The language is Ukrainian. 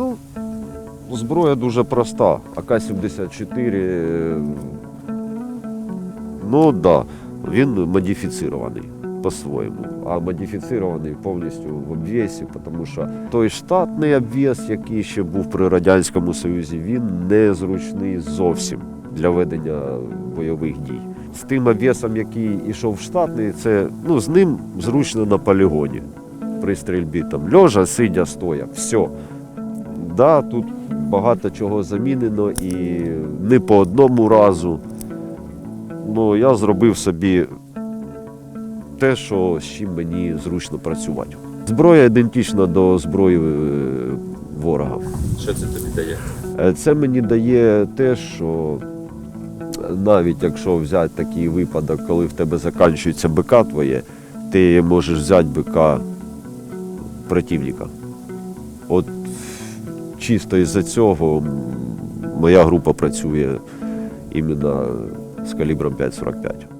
Ну, зброя дуже проста. АК-74. е, Ну так, да, він модифіцірований по-своєму. А модифіцірований повністю в обвісі, тому що той штатний обвіс, який ще був при Радянському Союзі, він незручний зовсім для ведення бойових дій. З тим обвісом, який йшов в штатний, це ну, з ним зручно на полігоні при стрільбі. Там льожа, сидя, стоя. Все. Да, тут багато чого замінено і не по одному разу. Ну, я зробив собі те, що з чим мені зручно працювати. Зброя ідентична до зброї е, ворога. Що це тобі дає? Е, Це мені дає те, що навіть якщо взяти такий випадок, коли в тебе закінчується БК твоє, ти можеш взяти БК противника. От чисто із-за цього моя група працює іменно з калібром 5,45.